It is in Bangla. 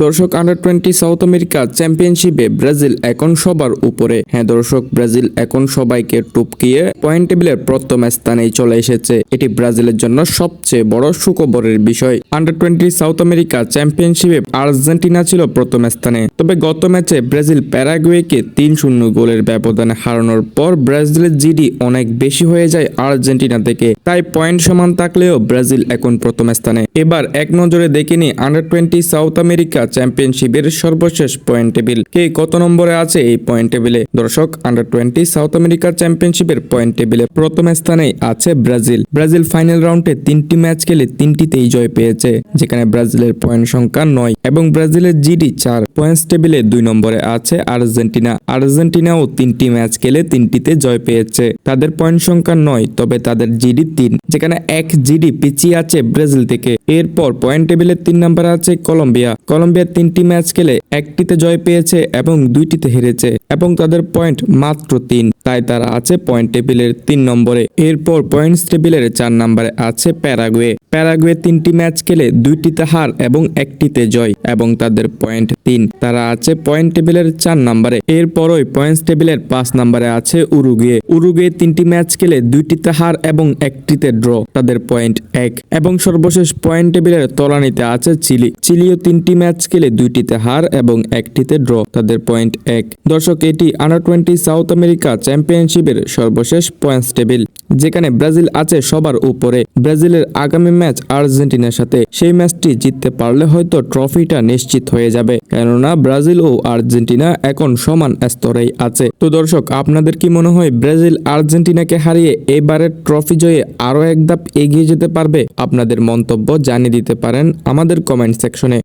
দর্শক আন্ডার টোয়েন্টি সাউথ আমেরিকা চ্যাম্পিয়নশিপে ব্রাজিল এখন সবার উপরে। হ্যাঁ দর্শক, ব্রাজিল এখন সবাইকে টুপকিয়ে পয়েন্ট টেবিলের প্রথম স্থানেই চলে এসেছে। এটি ব্রাজিলের জন্য সবচেয়ে বড় সুখবরের বিষয়। আন্ডার টোয়েন্টি সাউথ আমেরিকা চ্যাম্পিয়নশিপে আর্জেন্টিনা ছিল প্রথম স্থানে। তবে গত ম্যাচে ব্রাজিল প্যারাগুয়েকে তিন শূন্য গোলের ব্যবধানে হারানোর পর ব্রাজিলের জিডি অনেক বেশি হয়ে যায় আর্জেন্টিনা থেকে। তাই পয়েন্ট সমান থাকলেও ব্রাজিল এখন প্রথম স্থানে। এবার এক নজরে দেখে নি আন্ডার টোয়েন্টি সাউথ আমেরিকা চ্যাম্পিয়নশিপের সর্বশেষ পয়েন্ট টেবিল কে কত নম্বরে আছে এই পয়েন্ট টেবিলে দর্শক আন্ডার টোয়েন্টি সাউথ আমেরিকা চ্যাম্পিয়নশিপের পয়েন্ট টেবিলে প্রথম স্থানে আছে ব্রাজিল। ব্রাজিল ফাইনাল রাউন্ডে তিনটি ম্যাচ খেলে তিনটিতেই জয় পেয়েছে, যেখানে ব্রাজিলের পয়েন্ট সংখ্যা নয় এবং ব্রাজিলের জিডি চার। পয়েন্টস টেবিলে দুই নম্বরে আছে আর্জেন্টিনা। আর্জেন্টিনাও তিনটি ম্যাচ খেলে তিনটিতে জয় পেয়েছে। তাদের পয়েন্ট সংখ্যা নয়, তবে তাদের জিডি তিন, যেখানে এক জিডি পিছিয়ে আছে ব্রাজিল থেকে। এরপর পয়েন্ট টেবিলের তিন নম্বরে আছে কলম্বিয়া। কলম্বিয়া তিনটি ম্যাচ খেলে একটিতে জয় পেয়েছে এবং দুইটিতে হেরেছে, এবং তাদের পয়েন্ট মাত্র তিন। তাই তারা আছে পয়েন্ট টেবিলের তিন নম্বরে। এরপর পয়েন্টস টেবিলের চার নম্বরে আছে প্যারাগুয়ে। প্যারাগুয়ে তিনটি ম্যাচ খেলে দুইটিতে হার এবং একটিতে জয় এবং তাদের পয়েন্ট তিন। তারা আছে পয়েন্ট টেবিলের চার নম্বরে। এরপরই পয়েন্টস টেবিলের পাঁচ নম্বরে আছে উরুগুয়ে। উরুগুয়ে তিনটি ম্যাচ খেলে দুইটিতে হার এবং একটিতে ড্র তাদের পয়েন্ট এক। এবং সর্বশেষ পয়েন্ট টেবিলের তলানিতে আছে চিলি। চিলিও তিনটি ম্যাচ খেলে দুইটিতে হার এবং একটিতে ড্র তাদের পয়েন্ট এক। দর্শক, এটি আন্ডার টোয়েন্টি সাউথ আমেরিকা চ্যাম্পিয়নশিপের সর্বশেষ পয়েন্টস টেবিল যেখানে ব্রাজিল আছে সবার উপরে। ব্রাজিলের আগামী ম্যাচ আর্জেন্টিনার সাথে। সেই ম্যাচটি জিততে পারলে হয়তো ট্রফিটা নিশ্চিত হয়ে যাবে। কেননা ব্রাজিল ও আর্জেন্টিনা এখন সমান স্তরেই আছে। তো দর্শক, আপনাদের কি মনে হয় ব্রাজিল আর্জেন্টিনাকে হারিয়ে এবারের ট্রফি জয়ে আরও এক ধাপ এগিয়ে যেতে পারবে? আপনাদের মন্তব্য জানিয়ে দিতে পারেন আমাদের কমেন্ট সেকশনে